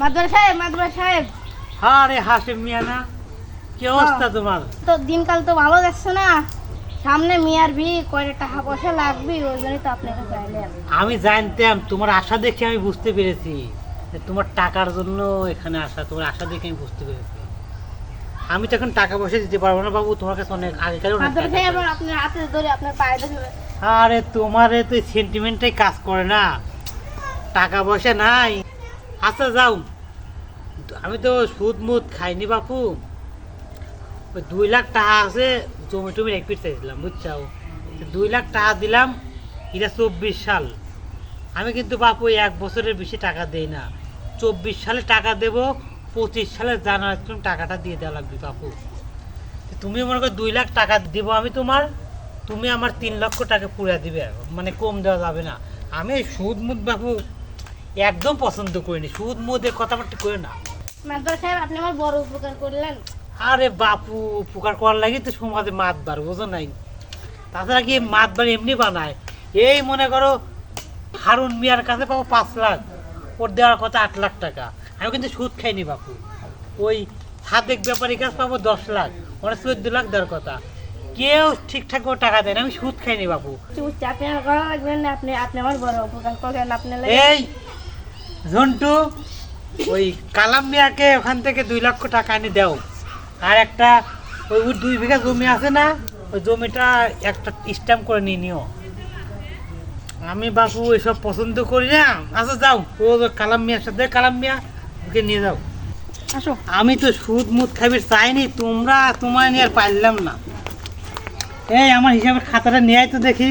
মাদবার সাহেব মাদবার সাহেব। আরে হাসিম মিয়া না কি অবস্থা তোমার? তো দিনকাল তো ভালো যাচ্ছে না। সামনে মিয়ার বি কয়টা টাকা পয়সা লাগবে ওই জন্যই তো আপনার কাছে আইলাম আমি জানতাম তোমার আশা দেখে আমি বুঝতে পেরেছি। তোমার টাকার জন্য এখানে আসা তোমার আশা দেখে আমি বুঝতে পেরেছি। আমি তো এখন টাকা পয়সা দিতে পারব না বাবু তোমার কাছে অনেক আগেকার। আপনার হাতে ধরে আপনার পায়ে ধরে আরে তোমার তো সেন্টিমেন্টটাই কাজ করে না। টাকা পয়সা নাই। আচ্ছা যাও। আমি তো সুদ মুদ খাইনি বাপু। ওই দুই লাখ টাকা আছে জমি টমি রেপিট চাইছিলাম বুঝছাও? দুই লাখ টাকা দিলাম, এটা চব্বিশ সাল। আমি কিন্তু বাপু এক বছরের বেশি টাকা দেই না। চব্বিশ সালে টাকা দেব, পঁচিশ সালে জানুয়ারিতে টাকাটা দিয়ে দেওয়া লাগবে বাপু। তুমি মনে করো দুই লাখ টাকা দিব আমি তোমার, তুমি আমার তিন লক্ষ টাকা পুরা দিবে মানে কম দেওয়া যাবে না। আমি সুদ মুদ বাপু একদম পছন্দ করিনি। সুদ মুদের কথাবার্তা করে না। মাদবার সাহেব আপনি আমার বড় উপকার করলেন। আরে বাপু উপকার করার লাগে তো সমাজে মাত বার বোঝো নাই? তাছাড়া কি মাত বার এমনি বানায়? এই মনে করো হারুন মিয়ার কাছে পাবো পাঁচ লাখ ওর দেওয়ার কথা আট লাখ টাকা। আমি কিন্তু সুদ খাইনি বাপু। ওই সাদেক ব্যাপারীর কাছে পাবো দশ লাখ ওরা চোদ্দ লাখ দেওয়ার কথা। কেউ ঠিকঠাক করে টাকা দেয় না আমি সুদ খাইনি বাপু। আপনি আর করা লাগবেন না আপনি আপনি আমার বড় উপকার করলেন আপনি এই ঝন্টু ওই কালাম মিয়াকে ওখান থেকে দুই লক্ষ টাকা এনে দাও। আর একটা ওই দুই বিঘা জমি আছে না ওই জমিটা একটা স্ট্যাম্প করে নিয়ে নিও। আমি বাবু এসব পছন্দ করি না। আচ্ছা যাও ও কালাম মিয়ার সাথে কালাম মিয়া ওকে নিয়ে যাও। আসো। আমি তো সুদ মুদ খাবি চাইনি তোমরা তোমায় নিয়ে আর পারলাম না। এই আমার হিসাবের খাতাটা নিয়ে তো দেখি।